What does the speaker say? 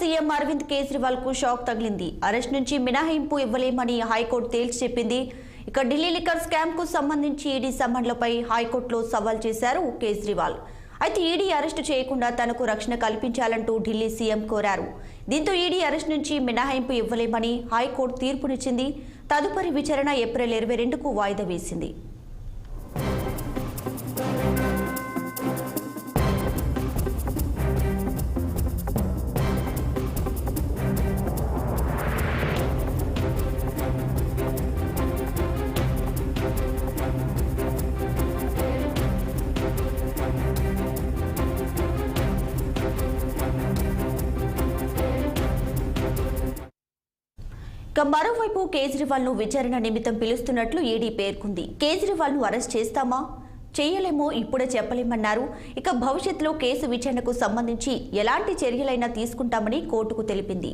CM Arvind కేజ్రీవాల్కు shock తగిలింది. Arrest నుంచి మినహాయింపు ఇవ్వలేమని హైకోర్టు తేల్చి చెప్పింది. ఇక ఢిల్లీ లిక్కర్ స్కామ్కు సంబంధించి ఈడీ సమన్లపై హైకోర్టులో సవాల్ చేశారు కేజ్రీవాల్. అయితే ఈడీ అరెస్టు చేయకుండా తనకు రక్షణ కల్పించాలంటూ ఢిల్లీ సీఎం కోరారు. దీంతో ఈడీ అరెస్ట్ నుంచి మినహాయింపు ఇవ్వలేమని హైకోర్టు తీర్పునిచ్చింది. తదుపరి విచారణ ఏప్రిల్ ఇరవై రెండుకు వాయిదా వేసింది. ఇక మరోవైపు కేజ్రీవాల్ను విచారణ నిమిత్తం పిలుస్తున్నట్లు ఈడీ పేర్కొంది. కేజ్రీవాల్ను అరెస్ట్ చేస్తామా? చేయలేమో ఇప్పుడే చెప్పలేమన్నారు. ఇక భవిష్యత్తులో కేసు విచారణకు సంబంధించి ఎలాంటి చర్యలైనా తీసుకుంటామని కోర్టుకు తెలిపింది.